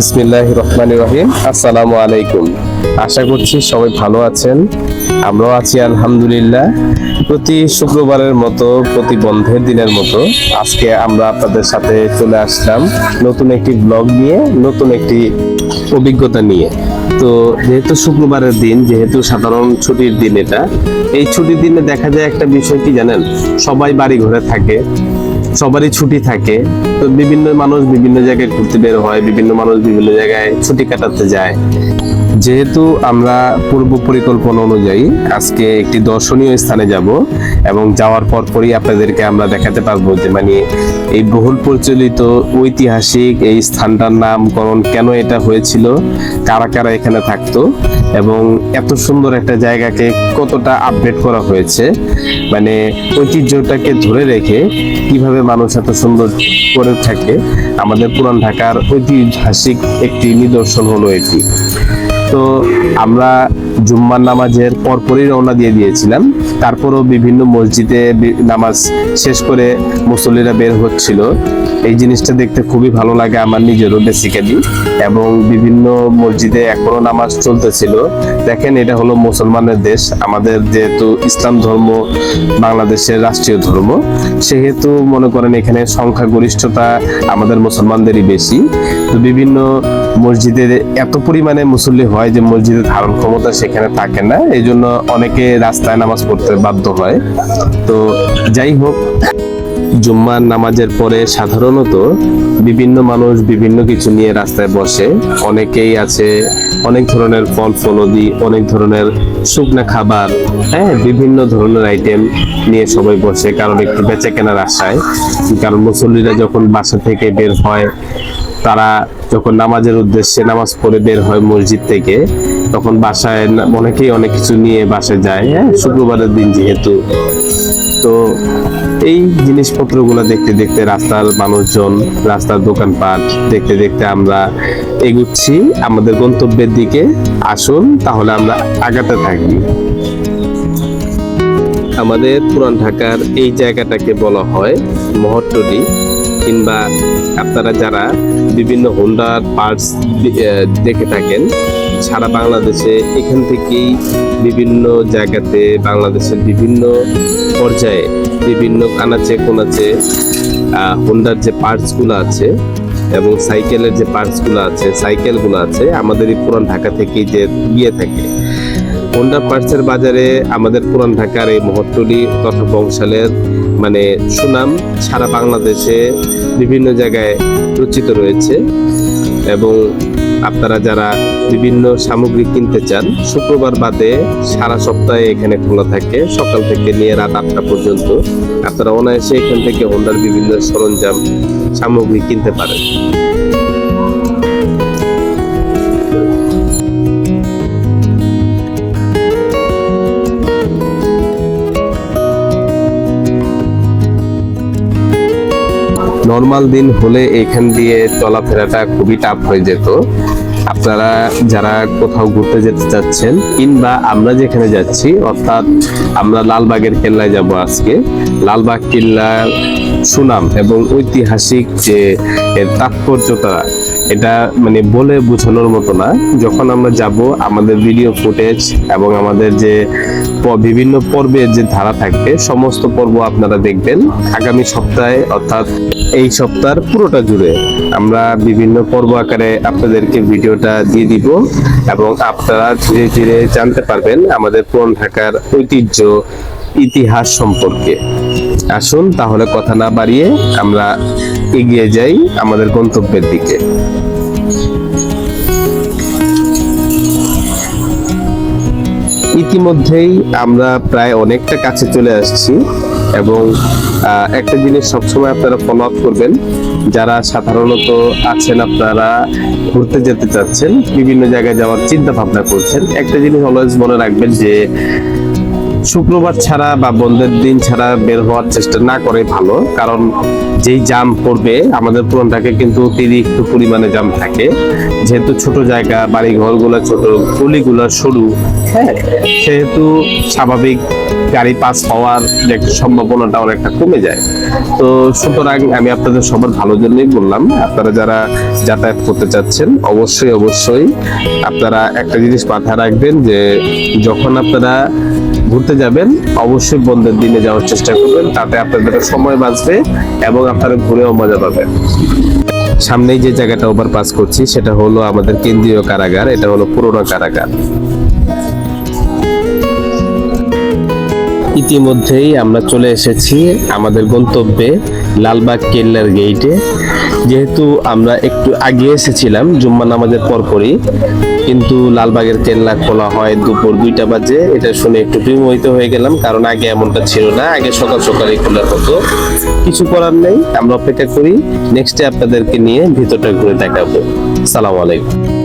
বিসমিল্লাহ রহমান রহিম। আসসালামু আলাইকুম। আশা করছি সবাই ভালো আছেন। আমরাও আছি আলহামদুলিল্লাহ। প্রতি শুক্রবারের মতো, প্রতি বন্ধের দিনের মতো আজকে আমরা আপনাদের সাথে চলে আসলাম নতুন একটি ব্লগ নিয়ে, নতুন একটি অভিজ্ঞতা নিয়ে। তো যেহেতু শুক্রবারের দিন, যেহেতু সাধারণ ছুটির দিন এটা, এই ছুটির দিনে দেখা যায় একটা বিষয় কি জানেন? সবাই বাড়ি ঘরে থাকে সবারই ছুটি থাকে। তো বিভিন্ন মানুষ বিভিন্ন জায়গায় ঘুরতে বের হয়, বিভিন্ন মানুষ বিভিন্ন জায়গায় ছুটি কাটাতে যায়। যেহেতু আমরা পূর্ব পরিকল্পনা অনুযায়ী আজকে একটি দর্শনীয় স্থানে যাব এবং যাওয়ার পর পরই আপনাদেরকে আমরা দেখাতে পারব যে মানে এই বহুল প্রচলিত ঐতিহাসিক এই স্থানটার নামকরণ কেন এটা হয়েছিল, কারা কারা এখানে থাকতো এবং এত সুন্দর একটা জায়গাকে কতটা আপডেট করা হয়েছে। মানে ঐতিহ্যটাকে ধরে রেখে কীভাবে মানুষ এত সুন্দর করে থাকে, আমাদের পুরান ঢাকার ঐতিহাসিক একটি নিদর্শন হলো এটি। তো আমরা জুম্মার নামাজের পরপরই রওনা দিয়ে দিয়েছিলাম। তারপরও বিভিন্ন মসজিদে নামাজ শেষ করে মুসল্লিরা বের হচ্ছিল। এই জিনিসটা দেখতে খুবই ভালো লাগে আমার নিজেরও বেসিক্যালি এবং বিভিন্ন মসজিদে এখনও নামাজ চলতেছিল। দেখেন, এটা হলো মুসলমানের দেশ। আমাদের যেহেতু ইসলাম ধর্ম বাংলাদেশের রাষ্ট্রীয় ধর্ম, সেহেতু মনে করেন এখানে সংখ্যাগরিষ্ঠতা আমাদের মুসলমানদেরই বেশি। তো বিভিন্ন মসজিদে এত পরিমাণে মুসল্লি হয় যে মসজিদের ধারণ ক্ষমতা সেখানে থাকে না, এই জন্য অনেকে রাস্তায় নামাজ পড়তে বাধ্য হয়। তো যাই হোক, জুম্মার নামাজের পরে সাধারণত বিভিন্ন মানুষ বিভিন্ন কিছু নিয়ে রাস্তায় বসে। অনেকেই আছে, অনেক ধরনের ফল ফলদি, অনেক ধরনের শুকনা খাবার হ্যাঁ বিভিন্ন ধরনের আইটেম নিয়ে সবাই বসে, কারণ একটু বেচে কেনার আশায়। কারণ মুসল্লিরা যখন বাসা থেকে বের হয়, তারা যখন নামাজের উদ্দেশ্যে নামাজ পড়ে বের হয় মসজিদ থেকে তখন বাসায় অনেকেই অনেক কিছু নিয়ে বাসায় যায় হ্যাঁ শুক্রবারের দিন যেহেতু। তো এই জিনিসপত্রগুলো দেখতে দেখতে রাস্তার মানুষজন, রাস্তার দোকানপাট দেখতে দেখতে আমরা এগুচ্ছি, আমাদের গন্তব্যের দিকে আসুন, তাহলে আমরা আগাতে থাকি। আমাদের পুরান ঢাকার এই জায়গাটাকে বলা হয় মহট্টলি কিংবা আপনারা যারা বিভিন্ন হোন্ডার পার্টস দেখে থাকেন, সারা বাংলাদেশে এখান থেকেই বিভিন্ন জায়গাতে বাংলাদেশের বিভিন্ন পর্যায়ে বিভিন্ন কানাচে কোনাচে হোন্ডার যে পার্টসগুলো আছে এবং সাইকেলের যে পার্টসগুলো আছে সাইকেলগুলো আছে, আমাদের এই পুরান ঢাকা থেকেই যে গিয়ে থাকে। হোন্ডা পার্টসের বাজারে আমাদের পুরান ঢাকার এই মহট্টলি তথা বংশালের মানে সুনাম সারা বাংলাদেশে বিভিন্ন জায়গায় রচিত রয়েছে এবং আপনারা যারা বিভিন্ন সামগ্রী কিনতে চান, শুক্রবার বাদে সারা সপ্তাহে এখানে খোলা থাকে। সকাল থেকে নিয়ে রাত আটটা পর্যন্ত আপনারা অনায়াসে এখান থেকে হোন্ডার বিভিন্ন সরঞ্জাম, সামগ্রী কিনতে পারেন। নর্মাল দিন হলে এখান দিয়ে চলাফেরাটা খুবই টাফ হয়ে যেত। আপনারা যারা কোথাও ঘুরতে যেতে চাচ্ছেন কিংবা আমরা যেখানে যাচ্ছি, অর্থাৎ আমরা লালবাগের কেল্লায় যাব আজকে। লালবাগ কেল্লার সুনাম এবং ঐতিহাসিক যে তাৎপর্যতা এটা মানে বলে বোঝানোর মতো না। যখন আমরা যাব, আমাদের ভিডিও ফুটেজ এবং আমাদের যে বিভিন্ন পর্বের যে ধারা থাকবে, সমস্ত পর্ব আপনারা দেখবেন। আগামী সপ্তাহে, অর্থাৎ এই সপ্তাহের পুরোটা জুড়ে আমরা বিভিন্ন পর্ব আকারে আপনাদেরকে ভিডিওটা দিয়ে দিব এবং আপনারা ধীরে ধীরে জানতে পারবেন আমাদের পুরন ঢাকার ঐতিহ্য, ইতিহাস সম্পর্কে। আসুন, তাহলে কথা না বাড়িয়ে আমরা এগিয়ে যাই আমাদের গন্তব্যের দিকে। ইতিমধ্যেই আমরা প্রায় অনেকটা কাছে চলে আসছি এবং একটা জিনিস সবসময় আপনারা ফলো আপ করবেন। যারা সাধারণত আছেন, আপনারা ঘুরতে যেতে চাচ্ছেন, বিভিন্ন জায়গায় যাওয়ার চিন্তা ভাবনা করছেন, একটা জিনিস অলওয়েজ মনে রাখবেন যে শুক্রবার ছাড়া বা বন্ধের দিন ছাড়া বের হওয়ার চেষ্টা না করে ভালো, কারণ যেই জাম পড়বে, আমাদের পুরনটাকে কিন্তু অতিরিক্ত পরিমাণে জাম থাকে। যেহেতু ছোট জায়গা বাড়ি ঘরগুলো ছোট, গলিগুলো সরু হ্যাঁ সেহেতু স্বাভাবিক গাড়ি পাস হওয়ার যে একটা সম্ভাবনাটা অনেকটা কমে যায়। তো সুতরাং আমি আপনাদের সবার ভালোর জন্যই বললাম, আপনারা যারা যাতায়াত করতে চাচ্ছেন, অবশ্যই অবশ্যই আপনারা একটা জিনিস মাথায় রাখবেন যে যখন আপনারা ঘুরতে যাবেন, অবশ্যই বন্ধের দিনে যাওয়ার চেষ্টা করবেন, তাতে আপনাদের সময় বাঁচবে এবং আপনারা ঘুরেও মজা পাবেন। সামনেই যে জায়গাটা ওভার পাস করছি, সেটা হলো আমাদের কেন্দ্রীয় কারাগার, এটা হলো পুরোনো কারাগার। ইতিমধ্যেই আমরা চলে এসেছি আমাদের গন্তব্যে লালবাগ কেল্লার গেইটে যেহেতু আমরা একটু আগে এসেছিলাম, জুম্মা নামাজের পরপরই কিন্তু লালবাগের কেল্লা খোলা হয় দুপুর দুইটা বাজে। এটা শুনে একটু বিমোহিত হয়ে গেলাম, কারণ আগে এমনটা ছিল না। আগে সকাল সকালে খোলা হতো কিছু করার নেই, আমরা অপেক্ষা করি। নেক্সটে আপনাদেরকে নিয়ে ভিতরটা ঘুরে দেখাবো। সালাম আলাইকুম।